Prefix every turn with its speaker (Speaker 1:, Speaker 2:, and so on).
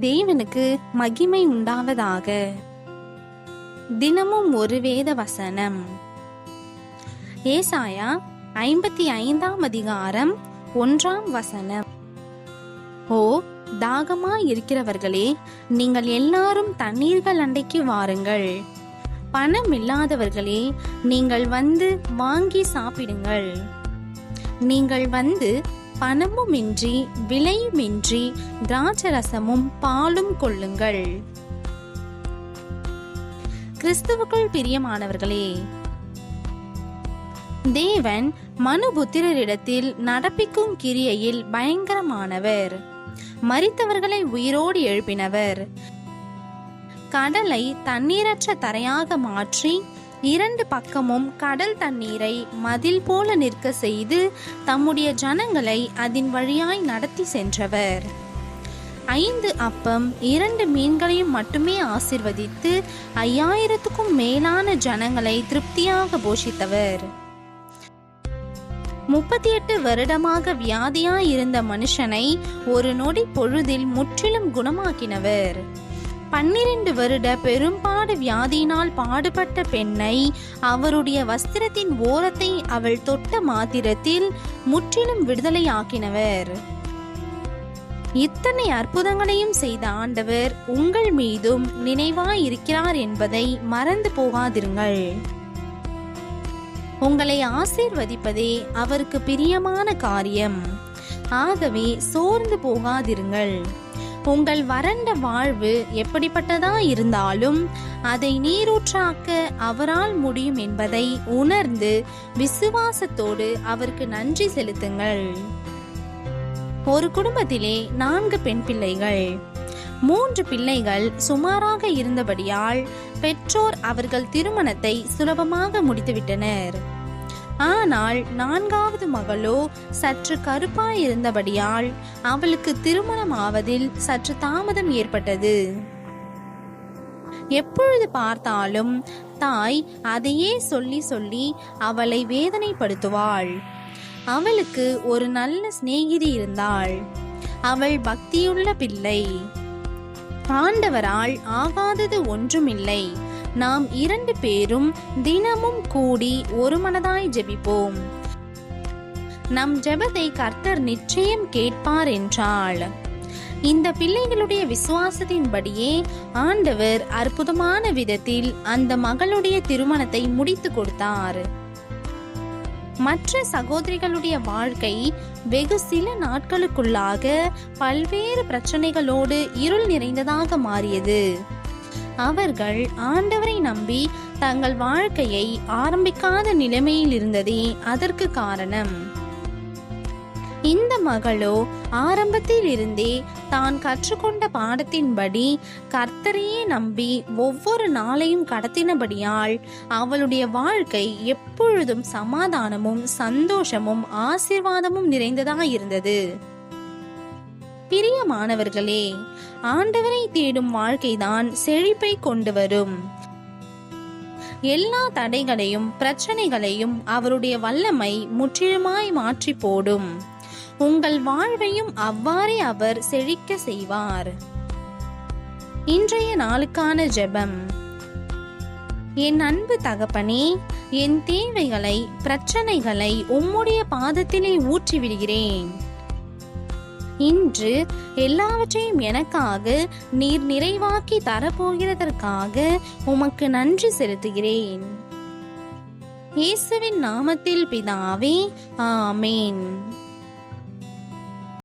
Speaker 1: தேவனுக்கு மகிமை உண்டாவதாக. தினமும் ஒரு வேத வசனம். ஏசாயா ஐம்பத்தி ஐந்தாம் அதிகாரம் ஒன்றாம் வசனம். ஓ தாகமா இருக்கிறவர்களே நீங்கள் எல்லாரும் தண்ணீர்கள் அண்டைக்கு வாருங்கள். பணம் இல்லாதவர்களே நீங்கள் வந்து வாங்கி சாப்பிடுங்கள். நீங்கள் வந்து பணமுமின்றி விலையுமின்றி திராட்சரசமும் பாலும் கொள்ளுங்கள். கிறிஸ்துவுக்குள் பிரியமானவர்களே தேவன் மனுபுத்திரரிடத்தில் நடப்பிக்கும் கிரியையில் பயங்கரமானவர். மரித்தவர்களை உயிரோடு எழுப்பினவர். கடலை தண்ணீரற்ற தரையாக மாற்றி இரண்டு பக்கமும் கடல் தண்ணீரை மதில் போல நிற்க செய்து தம்முடைய ஜனங்களை அதன் வழியாய் நடத்தி சென்றவர். ஐந்து அப்பம் இரண்டு மீன்களையும் மட்டுமே ஆசிர்வதித்து ஐயாயிரத்துக்கும் மேலான ஜனங்களை திருப்தியாக போஷித்தவர். முப்பத்தி எட்டு வருடமாக வியாதியாய் இருந்த மனுஷனை ஒரு நொடி பொழுதில் முற்றிலும் குணமாக்கினவர். பன்னிரண்டு வருட பெரும்பாடு வியாதியினால் பாடுபட்ட பெண்ணை அவருடைய வஸ்திரத்தின் ஓரத்தை அவள் தொட்ட மாத்திரத்தில் முற்றிலும் விடுதலையாக்கினவர். இத்தனை அற்புதங்களையும் செய்த ஆண்டவர் உங்கள் மீதும் நினைவாயிருக்கிறார் என்பதை மறந்து போகாதிருங்கள். உங்களை ஆசீர்வதிப்பதே அவருக்கு பிரியமான காரியம். ஆகவே சோர்ந்து போகாதிருங்கள். உங்கள் வறண்ட வாழ்வு எப்படிப்பட்டதா இருந்தாலும் அதை நீரூற்றாக்க அவரால் முடியும் என்பதை உணர்ந்து விசுவாசத்தோடு அவருக்கு நன்றி செலுத்துங்கள். ஒரு குடும்பத்திலே நான்கு பெண் பிள்ளைகள். மூன்று பிள்ளைகள் சுமாராக இருந்தபடியால் பெற்றோர் அவர்கள் திருமணத்தை சுலபமாக முடித்துவிட்டனர். ஆனால் நான்காவது மகளோ சற்று கருப்பாய் இருந்தபடியால் அவளுக்கு திருமணம் ஆவதில் சற்று தாமதம் ஏற்பட்டது. எப்பொழுது பார்த்தாலும் தாய் அதையே சொல்லி சொல்லி அவளை வேதனைப்படுத்துவாள். அவளுக்கு ஒரு நல்ல சிநேகிதி இருந்தாள். அவள் பக்தியுள்ள பிள்ளை. ஆண்டவரால் ஆகாதது ஒன்றுமில்லை. நாம் இரண்டு பேரும் தினமும் கூடி ஒரு மனதாய் ஜெபிப்போம். நம் ஜெபத்தை கர்த்தர் நிச்சயம் கேட்பார் என்றாள். இந்த பிள்ளைகளுடைய விசுவாசத்தின்படியே ஆண்டவர் அற்புதமான விதத்தில் அந்த மகளுடைய திருமணத்தை முடித்து கொடுத்தார். மற்ற சகோதரிகளுடைய வாழ்க்கை வெகு சில நாட்களுக்குள்ளாக பல்வேறு பிரச்சனைகளோடு இருள் நிறைந்ததாக மாறியது. அவர்கள் ஆண்டவரை நம்பி தங்கள் வாழ்க்கையை ஆரம்பிக்காத நிலைமையில் இருந்ததே அதற்கு காரணம். இந்த மகளோ ஆரம்பத்தில் இருந்தே தான் கற்றுக்கொண்ட பாடத்தின்படி கர்த்தரையே நம்பி ஒவ்வொரு நாளையும் கடத்தினபடியால் அவளுடைய வாழ்க்கை எப்பொழுதும் சமாதானமும் சந்தோஷமும் ஆசீர்வாதமும் நிறைந்ததாக இருந்தது பிரியமானவர்களே ஆண்டவரை தேடும் வாழ்க்கைதான் செழிப்பை கொண்டு வரும். எல்லா தடைகளையும் பிரச்சனைகளையும் அவருடைய வல்லமை முற்றிலுமாய் மாற்றி போடும். உங்கள் வாழ்வையும் அவ்வாறே அவர் செழிக்க செய்வார். இன்றைய நாளுக்கான ஜெபம். என் அன்பு தகப்பனே என் தேவைகளை பிரச்சனைகளை உம்முடைய பாதத்திலே ஊற்றி விடுகிறேன் இன்று எல்லாவற்றையும் எனக்காக நீர் நிறைவாக்கி தரப்போகிறதற்காக உமக்கு நன்றி செலுத்துகிறேன். இயேசுவின் நாமத்தில் பிதாவே ஆமேன்.